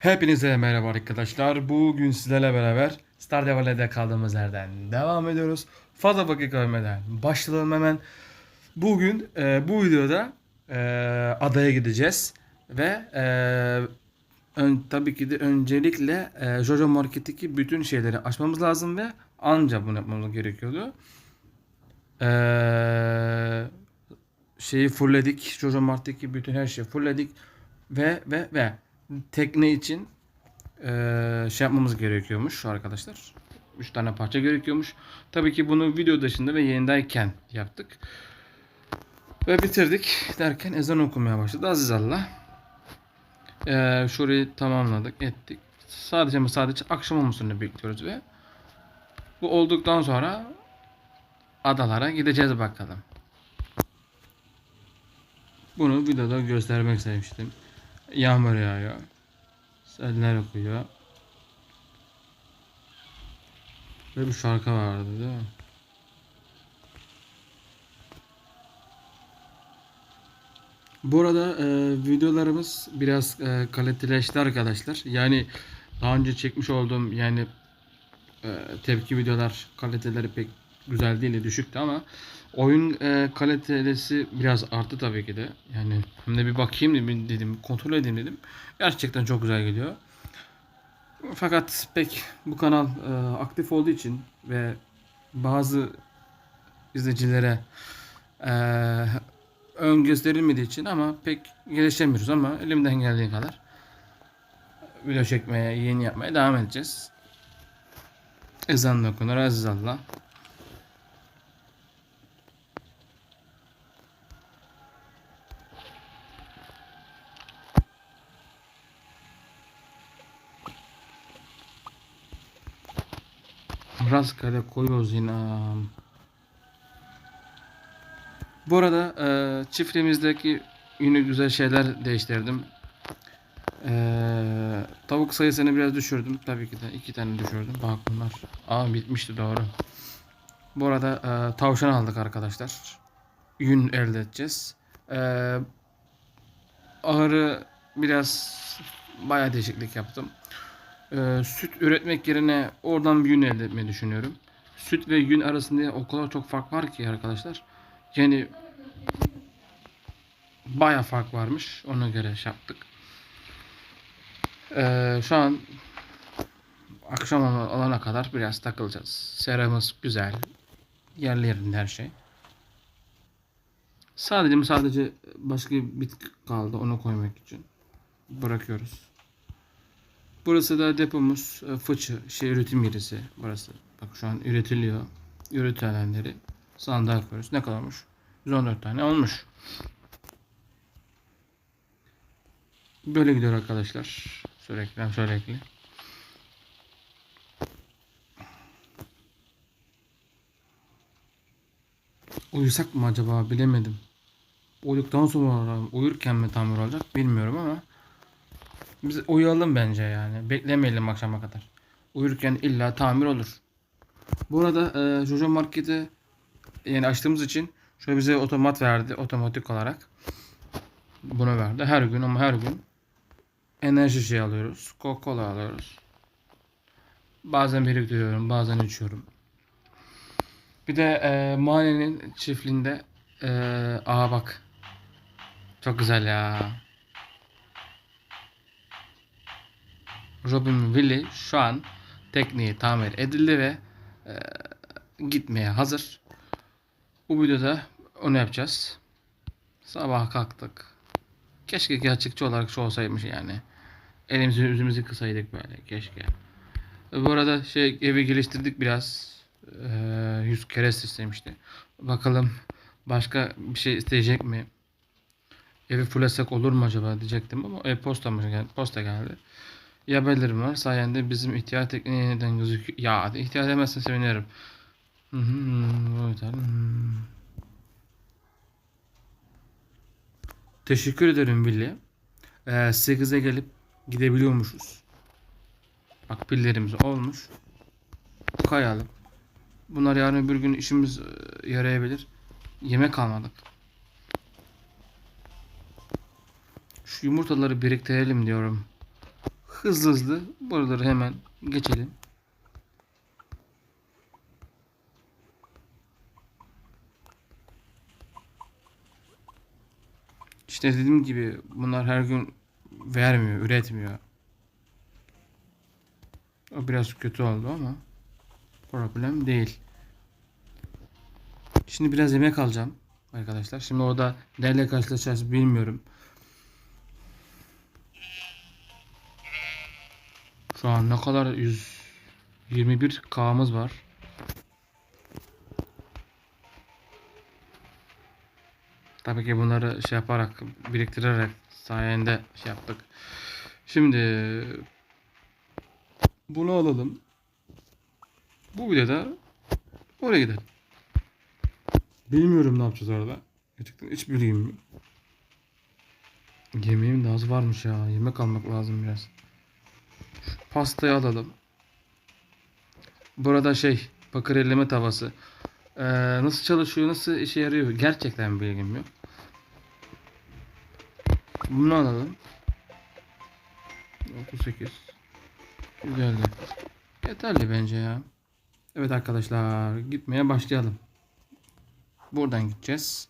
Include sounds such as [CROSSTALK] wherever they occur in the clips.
Hepinize merhaba arkadaşlar. Bugün sizlerle beraber Stardew Valley'de kaldığımız yerden devam ediyoruz. Fazla vakit kaybetmeden başlayalım hemen. Bugün e, bu videoda e, adaya gideceğiz ve e, ön, tabii ki de öncelikle e, Jojo Market'teki bütün şeyleri açmamız lazım ve anca bunu yapmamız gerekiyordu. E, şeyi fullledik. Jojo Mart'taki bütün her şeyi fullledik ve ve ve tekne için eee, şey yapmamız gerekiyormuş arkadaşlar. 3 tane parça gerekiyormuş. Tabii ki bunu video dışında ve yayındayken yaptık. Ve bitirdik derken ezan okumaya başladı. Aziz Allah. Eee şurayı tamamladık, ettik. Sadece ama sadece akşam olmasını bekliyoruz ve bu olduktan sonra adalara gideceğiz bakalım. Bunu videoda göstermek istemiştim. Yağmur yağıyor. Seller okuyor. Ve bir şarkı vardı değil mi? Bu arada e, videolarımız biraz e, kaliteleşti arkadaşlar. Yani daha önce çekmiş olduğum yani e, tepki videolar kaliteleri pek güzel değildi, düşüktü ama oyun e, kalitesi biraz arttı tabii ki de. Yani hem de bir bakayım dedim, dedim kontrol edeyim dedim. Gerçekten çok güzel geliyor. Fakat pek bu kanal e, aktif olduğu için ve bazı izleyicilere e, ön gösterilmediği için ama pek gelişemiyoruz ama elimden geldiği kadar video çekmeye, yeni yapmaya devam edeceğiz. Ezan okunur aziz Rastgele koyuyoruz yine. Bu arada e, çiftliğimizdeki yine güzel şeyler değiştirdim. E, tavuk sayısını biraz düşürdüm. Tabii ki de iki tane düşürdüm. Bak bunlar. Aa bitmişti doğru. Bu arada e, tavşan aldık arkadaşlar. Yün elde edeceğiz. E, ahırı biraz bayağı değişiklik yaptım. Ee, süt üretmek yerine oradan bir yün elde etmeyi düşünüyorum. Süt ve yün arasında o kadar çok fark var ki arkadaşlar. Yani baya fark varmış. Ona göre şey yaptık. Ee, şu an akşam alana kadar biraz takılacağız. Seramız güzel. Yerli yerinde her şey. Sadece sadece başka bir bitki kaldı onu koymak için. Bırakıyoruz. Burası da depomuz. e, Fıçı, şey üretim yerisi burası. Bak şu an üretiliyor. Üretilenleri sandığa koyuyoruz. Ne kadarmış? 114 tane olmuş. Böyle gidiyor arkadaşlar. Sürekli sürekli. Uyusak mı acaba bilemedim. Uyuduktan sonra uyurken mi tamir olacak bilmiyorum ama biz uyuyalım bence yani. Beklemeyelim akşama kadar. Uyurken illa tamir olur. Bu arada e, Jojo Market'i yani açtığımız için şöyle bize otomat verdi. Otomatik olarak. Bunu verdi. Her gün ama her gün enerji şey alıyoruz. Coca-Cola alıyoruz. Bazen biriktiriyorum. Bazen içiyorum. Bir de e, mahallenin çiftliğinde e, aha bak. Çok güzel ya. Robin Willy şu an tekneyi tamir edildi ve e, gitmeye hazır. Bu videoda onu yapacağız. Sabah kalktık. Keşke gerçekçi olarak şu olsaymış yani. Elimizi yüzümüzü kısaydık böyle keşke. E, Bu arada şey evi geliştirdik biraz. E, 100 kere istemişti. Bakalım başka bir şey isteyecek mi? Evi fullesek olur mu acaba diyecektim ama e-posta mı geldi? Posta geldi. Ya belirim var. Sayende bizim ihtiyaç tekniği yeniden gözüküyor. Ya ihtiyaç demezsen sevinirim. Hı hı. Hmm. Teşekkür ederim Billy. Ee, 8'e gelip gidebiliyormuşuz. Bak pillerimiz olmuş. Kayalım. Bunlar yarın bir gün işimiz e, yarayabilir. Yemek almadık. Şu yumurtaları biriktirelim diyorum. Hızlı hızlı buraları hemen geçelim. İşte dediğim gibi bunlar her gün vermiyor, üretmiyor. O biraz kötü oldu ama problem değil. Şimdi biraz yemek alacağım arkadaşlar. Şimdi orada neyle karşılaşacağız bilmiyorum. Şu an ne kadar 121 K'mız var. Tabii ki bunları şey yaparak, biriktirerek sayende şey yaptık. Şimdi bunu alalım. Bu videoda oraya gidelim. Bilmiyorum ne yapacağız orada. Gerçekten hiç bilgim yok. Yemeğim de az varmış ya. Yemek almak lazım biraz. Pastayı alalım. Burada şey bakır elleme tavası. Ee, nasıl çalışıyor, nasıl işe yarıyor gerçekten bilgim yok. Bunu alalım. 38. Güzeldi. Yeterli bence ya. Evet arkadaşlar gitmeye başlayalım. Buradan gideceğiz.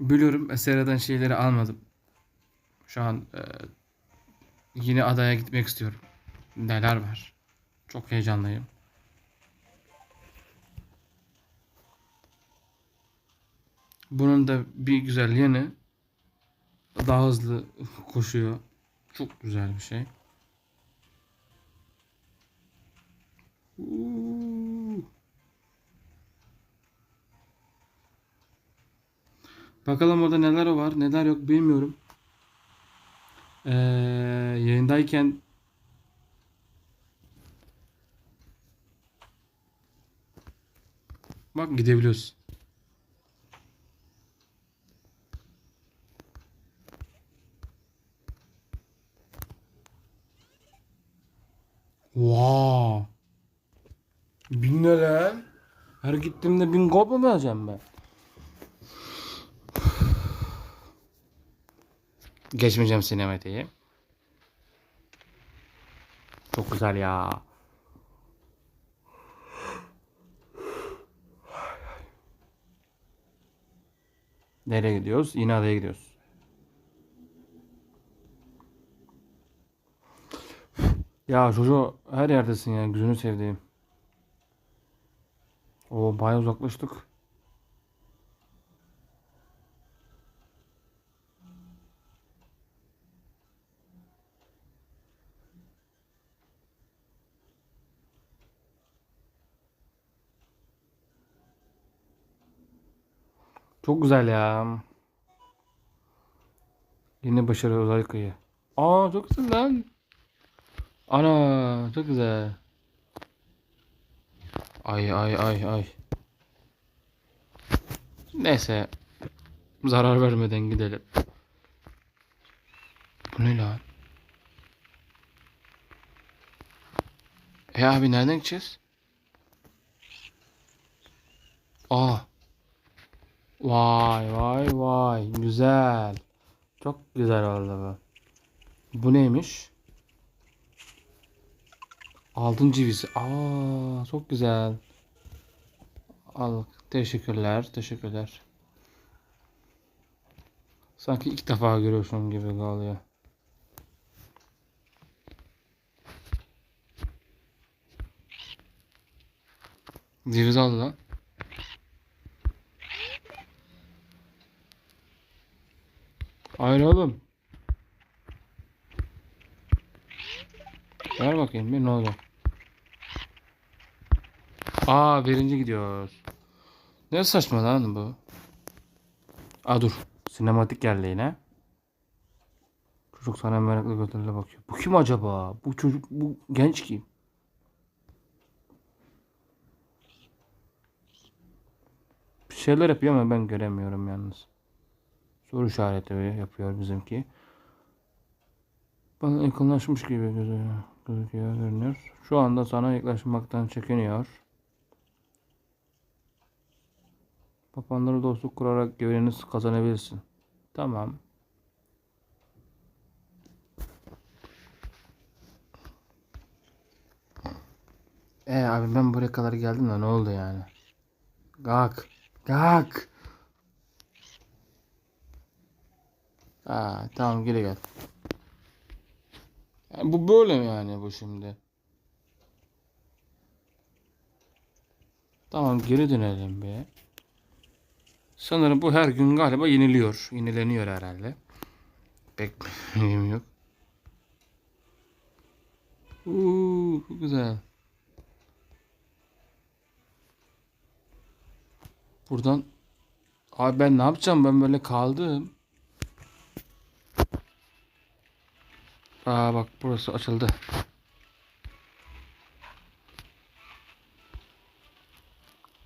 Biliyorum Esera'dan şeyleri almadım. Şu an e, yine adaya gitmek istiyorum. Neler var. Çok heyecanlıyım. Bunun da bir güzel yanı daha hızlı koşuyor. Çok güzel bir şey. Bakalım orada neler var, neler yok bilmiyorum. Ee, yayındayken bak gidebiliyoruz. Wow. Bin ne lan? Her gittiğimde bin gold mu vereceğim ben? Geçmeyeceğim sinematiği. Çok güzel ya. Nereye gidiyoruz? Yine adaya gidiyoruz. Ya Jojo her yerdesin ya gözünü sevdiğim. O bayağı uzaklaştık. Çok güzel ya. Yine başarı uzay kıyı. Aa çok güzel lan. Ana çok güzel. Ay ay ay ay. Neyse. Zarar vermeden gidelim. Bu ne lan? E abi nereden gideceğiz? Aa. Vay vay vay. Güzel. Çok güzel oldu bu. Bu neymiş? Altın civisi. Aa, çok güzel. Al. Teşekkürler. Teşekkürler. Sanki ilk defa görüyorsun gibi oluyor. Ceviz aldı lan. Oğlum. Ver bakayım bir ne olacak. Aa birinci gidiyoruz. Ne saçma lan bu. Aa dur. Sinematik geldi yine. Çocuk sana meraklı gözlerle bakıyor. Bu kim acaba? Bu çocuk, bu genç kim? Bir şeyler yapıyor ama ben göremiyorum yalnız. Soru işareti yapıyor bizimki. Bana yakınlaşmış gibi gözüküyor, görünüyor. Şu anda sana yaklaşmaktan çekiniyor. Papanlara dostluk kurarak güvenini kazanabilirsin. Tamam. E ee, abi ben buraya kadar geldim de ne oldu yani? Kalk. Kalk. Ha, tamam geri gel. Yani bu böyle mi yani bu şimdi? Tamam geri dönelim be. Sanırım bu her gün galiba yeniliyor. Yenileniyor herhalde. Pek yok. Uuu güzel. Buradan Abi ben ne yapacağım? Ben böyle kaldım. Aa bak burası açıldı.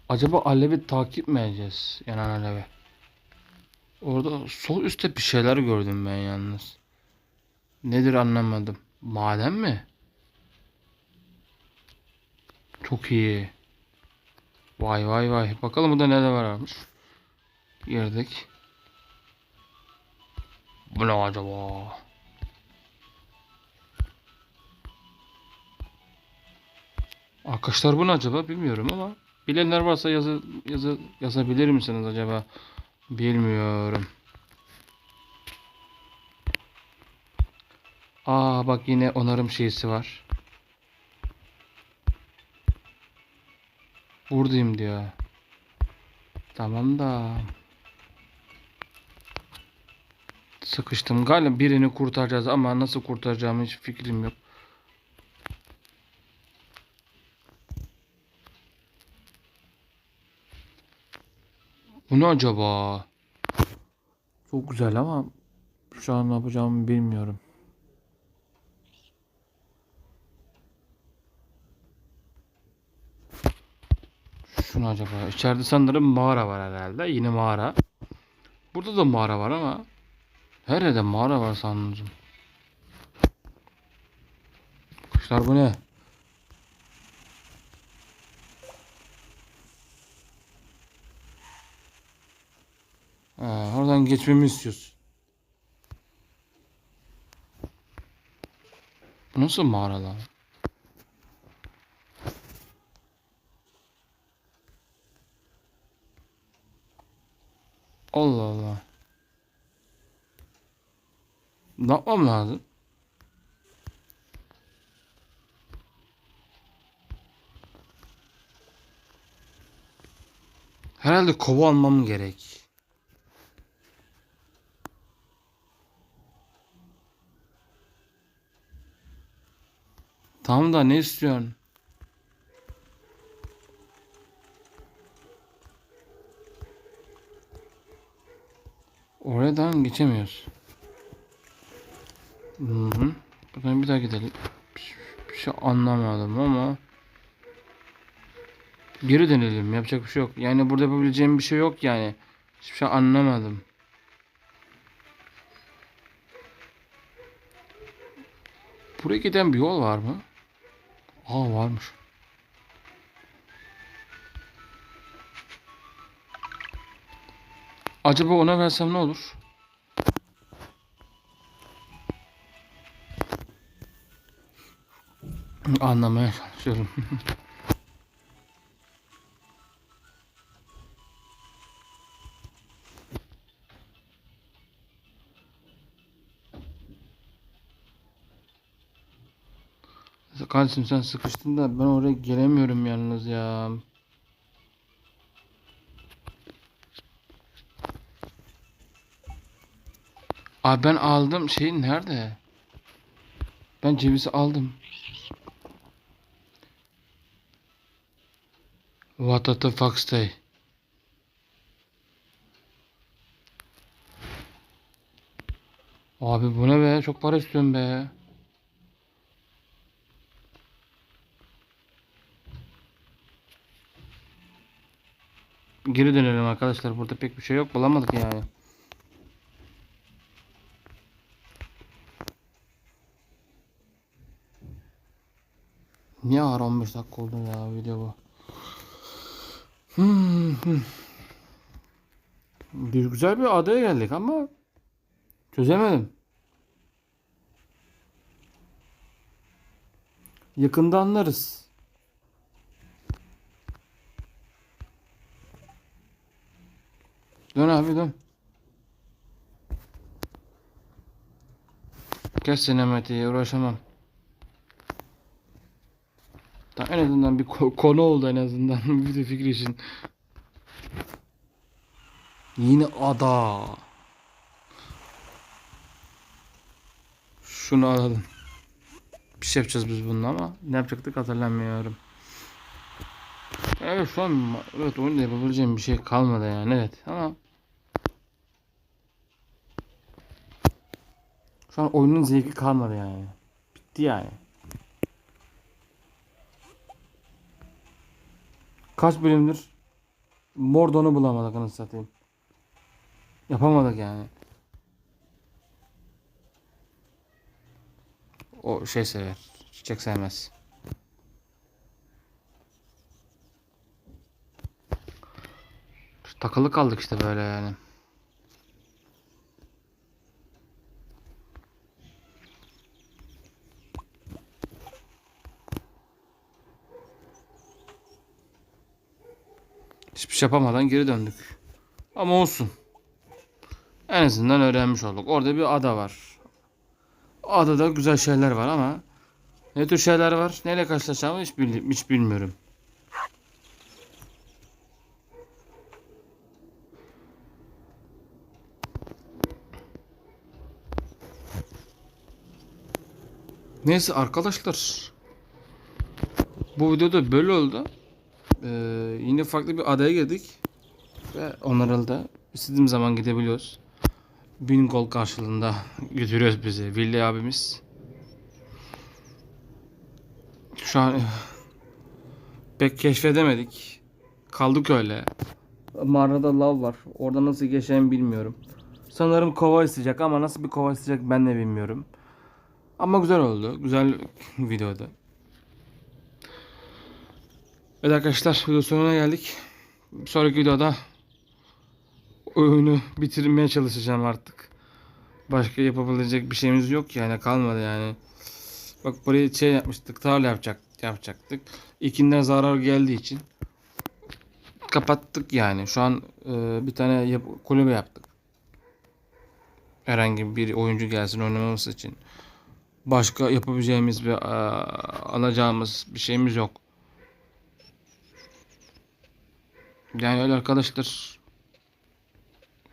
Acaba Alev'i takip mi edeceğiz? Yanan Alev'i. Orada sol üstte bir şeyler gördüm ben yalnız. Nedir anlamadım. Maden mi? Çok iyi. Vay vay vay. Bakalım burada ne de varmış. Girdik. Bu ne acaba? Arkadaşlar bu ne acaba bilmiyorum ama bilenler varsa yazı, yazı yazabilir misiniz acaba? Bilmiyorum. Aa bak yine onarım şeysi var. Buradayım diyor. Tamam da. Sıkıştım. Galiba birini kurtaracağız ama nasıl kurtaracağımı hiç fikrim yok. Bu ne acaba? Çok güzel ama şu an ne yapacağımı bilmiyorum. Şu ne acaba? İçeride sanırım mağara var herhalde. Yine mağara. Burada da mağara var ama her yerde mağara var sanırım. Kuşlar bu ne? Ha, oradan geçmemi istiyorsun. Nasıl mağara lan? Allah Allah. Ne yapmam lazım? Herhalde kova almam gerek. Tamam da ne istiyorsun? Oradan geçemiyoruz. Hı hı. Buradan bir daha gidelim. Bir şey anlamadım ama geri dönelim. Yapacak bir şey yok. Yani burada yapabileceğim bir şey yok yani. Hiçbir şey anlamadım. Buraya giden bir yol var mı? Aa varmış. Acaba ona versem ne olur? Anlamaya çalışıyorum. [LAUGHS] Kardeşim sen sıkıştın da ben oraya gelemiyorum yalnız ya. Abi ben aldım şey nerede? Ben cevizi aldım. What the fuck stay? Abi bu ne be? Çok para istiyorum be. Geri dönelim arkadaşlar. Burada pek bir şey yok. Bulamadık yani. Niye ara 15 dakika oldu ya video bu? Hmm. Bir güzel bir adaya geldik ama çözemedim. Yakında anlarız. Bir dön. Kes sinematiğe uğraşamam. Da en azından bir ko- konu oldu en azından [LAUGHS] video fikri için. Yine ada. Şunu alalım. Bir şey yapacağız biz bununla ama ne yapacaktık hatırlamıyorum. Evet şu an evet oyunda yapabileceğim bir şey kalmadı yani evet ama An oyunun zevki kalmadı yani. Bitti yani. Kaç bölümdür Mordon'u bulamadık anasını satayım. Yapamadık yani. O şey sever. Çiçek sevmez. Takılı kaldık işte böyle yani. Hiçbir şey yapamadan geri döndük. Ama olsun. En azından öğrenmiş olduk. Orada bir ada var. Adada güzel şeyler var ama ne tür şeyler var, neyle karşılaşacağımı hiç, bil- hiç bilmiyorum. Neyse arkadaşlar. Bu videoda böyle oldu. Ee, yine farklı bir adaya girdik. Ve onlara da istediğim zaman gidebiliyoruz. Bin gol karşılığında götürüyoruz bizi. Villi abimiz. Şu an pek keşfedemedik. Kaldık öyle. Mağarada lav var. Orada nasıl geçeceğimi bilmiyorum. Sanırım kova isteyecek ama nasıl bir kova isteyecek ben de bilmiyorum. Ama güzel oldu. Güzel videoda. Evet arkadaşlar video sonuna geldik. Bir sonraki videoda oyunu bitirmeye çalışacağım artık. Başka yapabilecek bir şeyimiz yok yani kalmadı yani. Bak buraya şey yapmıştık tarla yapacak, yapacaktık. İkinden zarar geldiği için kapattık yani. Şu an e, bir tane yap- kulübe yaptık. Herhangi bir oyuncu gelsin oynamamız için. Başka yapabileceğimiz ve alacağımız bir şeyimiz yok. Yani öyle arkadaşlar.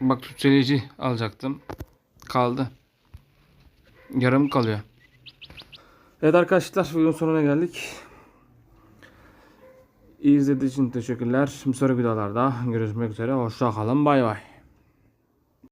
Bak süsleyici alacaktım. Kaldı. Yarım kalıyor. Evet arkadaşlar videonun sonuna geldik. İyi izlediğiniz için teşekkürler. Bir sonraki videolarda görüşmek üzere. Hoşça kalın. Bay bay.